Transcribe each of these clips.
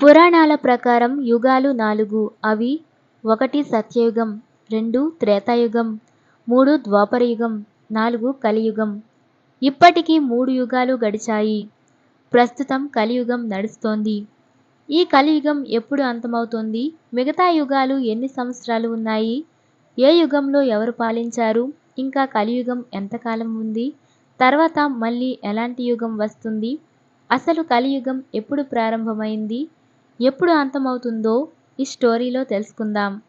పురాణాల ప్రకారం యుగాలు నాలుగు. అవి ఒకటి సత్యయుగం, రెండు త్రేతాయుగం, మూడు ద్వాపరయుగం, నాలుగు కలియుగం. ఇప్పటికీ మూడు యుగాలు గడిచాయి. ప్రస్తుతం కలియుగం నడుస్తోంది. ఈ కలియుగం ఎప్పుడు అంతమవుతుంది? మిగతా యుగాలు ఎన్ని సంవత్సరాలు ఉన్నాయి? ఏ యుగంలో ఎవరు పాలించారు? ఇంకా కలియుగం ఎంతకాలం ఉంది? తర్వాత మళ్ళీ ఎలాంటి యుగం వస్తుంది? అసలు కలియుగం ఎప్పుడు ప్రారంభమైంది? ఎప్పుడు అంతమవుతుందో ఈ స్టోరీలో తెలుసుకుందాం.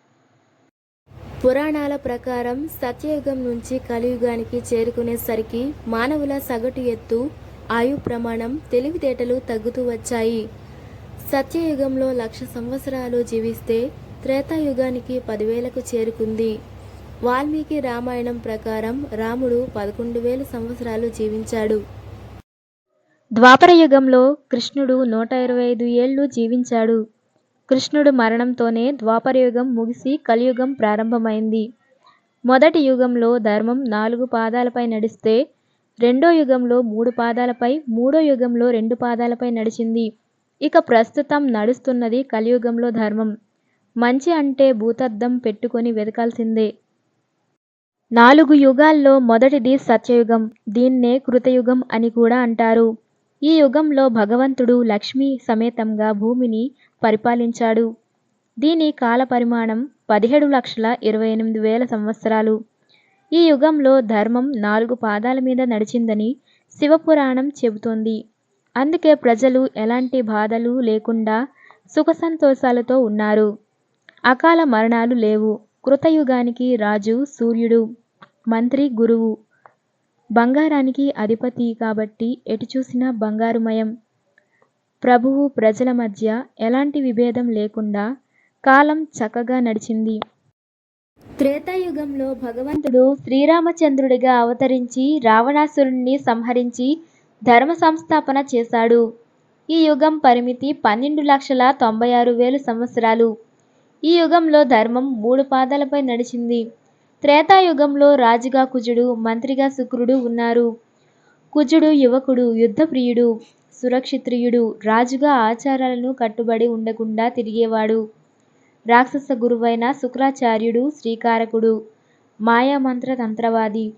పురాణాల ప్రకారం సత్యయుగం నుంచి కలియుగానికి చేరుకునేసరికి మానవుల సగటు ఎత్తు, ఆయు ప్రమాణం, తెలివితేటలు తగ్గుతూ వచ్చాయి. సత్యయుగంలో లక్ష సంవత్సరాలు జీవిస్తే త్రేతాయుగానికి పదివేలకు చేరుకుంది. వాల్మీకి రామాయణం ప్రకారం రాముడు పదకొండు వేల సంవత్సరాలు జీవించాడు. ద్వాపరయుగంలో కృష్ణుడు నూట ఇరవై ఐదు ఏళ్ళు జీవించాడు. కృష్ణుడు మరణంతోనే ద్వాపరయుగం ముగిసి కలియుగం ప్రారంభమైంది. మొదటి యుగంలో ధర్మం నాలుగు పాదాలపై నడిస్తే రెండో యుగంలో మూడు పాదాలపై, మూడో యుగంలో రెండు పాదాలపై నడిచింది. ఇక ప్రస్తుతం నడుస్తున్నది కలియుగంలో ధర్మం. మంచి అంటే భూతద్దం పెట్టుకొని వెతకాల్సిందే. నాలుగు యుగాల్లో మొదటిది సత్యయుగం. దీన్నే కృతయుగం అని కూడా అంటారు. ఈ యుగంలో భగవంతుడు లక్ష్మీ సమేతంగా భూమిని పరిపాలించాడు. దీని కాల పరిమాణం పదిహేడు లక్షల ఇరవై ఎనిమిది వేల సంవత్సరాలు. ఈ యుగంలో ధర్మం నాలుగు పాదాల మీద నడిచిందని శివపురాణం చెబుతోంది. అందుకే ప్రజలు ఎలాంటి బాధలు లేకుండా సుఖసంతోషాలతో ఉన్నారు. అకాల మరణాలు లేవు. కృతయుగానికి రాజు సూర్యుడు, మంత్రి గురువు, బంగారానికి అధిపతి కాబట్టి ఎటు చూసినా బంగారుమయం. ప్రభువు ప్రజల మధ్య ఎలాంటి విభేదం లేకుండా కాలం చక్కగా నడిచింది. త్రేతాయుగంలో భగవంతుడు శ్రీరామచంద్రుడిగా అవతరించి రావణాసురుణ్ణి సంహరించి ధర్మ సంస్థాపన చేశాడు. ఈ యుగం పరిమితి పన్నెండు లక్షల తొంభై ఆరు వేలు సంవత్సరాలు. ఈ యుగంలో ధర్మం మూడు పాదాలపై నడిచింది. త్రేతాయుగంలో రాజుగా కుజుడు, మంత్రిగా శుక్రుడు ఉన్నారు. కుజుడు యువకుడు, యుద్ధప్రియుడు, సురక్షిత్రియుడు రాజుగా ఆచారాలను కట్టుబడి ఉండకుండా తిరిగేవాడు. రాక్షస గురువైన శుక్రాచార్యుడు శ్రీకారకుడు, మాయామంత్ర తంత్రవాది.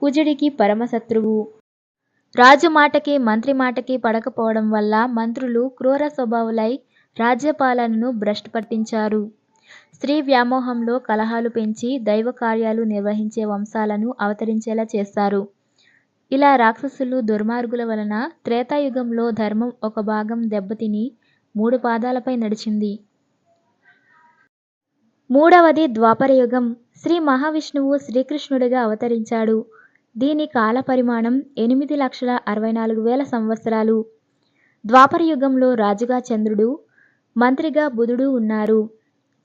కుజుడికి పరమశత్రువు. రాజు మాటకి మంత్రి మాటకి పడకపోవడం వల్ల మంత్రులు క్రూర స్వభావులై రాజ్యపాలనను భ్రష్టు పట్టించారు. స్త్రీ వ్యామోహంలో కలహాలు పెంచి దైవ కార్యాలు నిర్వహించే వంశాలను అవతరించేలా చేస్తారు ఇలా రాక్షసులు, దుర్మార్గుల వలన త్రేతాయుగంలో ధర్మం ఒక భాగం దెబ్బతిని మూడు పాదాలపై నడిచింది. మూడవది ద్వాపరయుగం. శ్రీ మహావిష్ణువు శ్రీకృష్ణుడిగా అవతరించాడు. దీని కాల పరిమాణం ఎనిమిది లక్షల అరవై నాలుగు వేల సంవత్సరాలు. ద్వాపరయుగంలో రాజుగా చంద్రుడు, మంత్రిగా బుధుడు ఉన్నారు.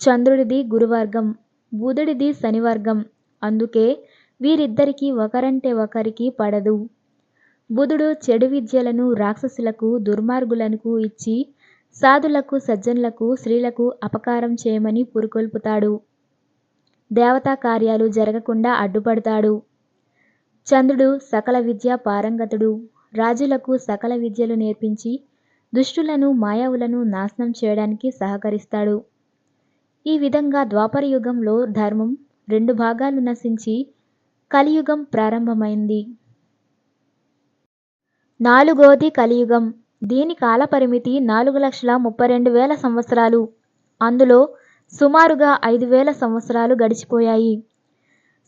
చంద్రుడిది గురువర్గం, బుధుడిది శనివర్గం. అందుకే వీరిద్దరికీ ఒకరంటే ఒకరికి పడదు. బుధుడు చెడు విద్యలను రాక్షసులకు, దుర్మార్గులకు ఇచ్చి సాధులకు, సజ్జనులకు, స్త్రీలకు అపకారం చేయమని పురికొల్పుతాడు. దేవతా కార్యాలు జరగకుండా అడ్డుపడతాడు. చంద్రుడు సకల విద్యా పారంగతుడు. రాజులకు సకల విద్యలు నేర్పించి దుష్టులను, మాయావులను నాశనం చేయడానికి సహకరిస్తాడు. ఈ విధంగా ద్వాపరయుగంలో ధర్మం రెండు భాగాలు నశించి కలియుగం ప్రారంభమైంది. నాలుగోది కలియుగం. దీని కాలపరిమితి నాలుగు లక్షల ముప్పై రెండు వేల సంవత్సరాలు. అందులో సుమారుగా ఐదు వేల సంవత్సరాలు గడిచిపోయాయి.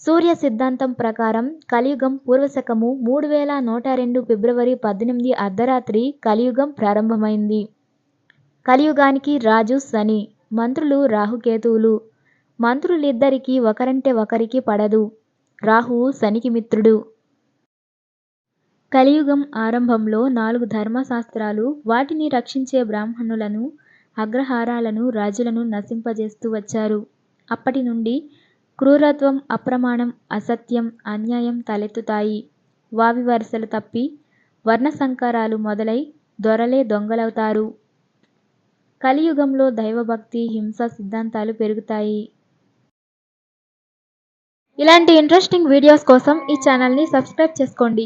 సూర్య సిద్ధాంతం ప్రకారం కలియుగం పూర్వశకము మూడు వేల నూట రెండు ఫిబ్రవరి పద్దెనిమిది అర్ధరాత్రి కలియుగం ప్రారంభమైంది. కలియుగానికి రాజు శని, మంత్రులు రాహుకేతువులు. మంత్రులిద్దరికీ ఒకరంటే ఒకరికి పడదు. రాహువు శనికి మిత్రుడు. కలియుగం ఆరంభంలో నాలుగు ధర్మశాస్త్రాలు, వాటిని రక్షించే బ్రాహ్మణులను, అగ్రహారాలను, రాజులను నశింపజేస్తూ వచ్చారు. అప్పటి నుండి క్రూరత్వం, అప్రమాణం, అసత్యం, అన్యాయం తలెత్తుతాయి. వావి వరుసలు తప్పి వర్ణసంకరాలు మొదలై దొరలే దొంగలవుతారు. కలియుగంలో దైవభక్తి, హింస సిద్ధాంతాలు పెరుగుతాయి. ఇలాంటి ఇంట్రెస్టింగ్ వీడియోస్ కోసం ఈ ఛానల్ని సబ్స్క్రైబ్ చేసుకోండి.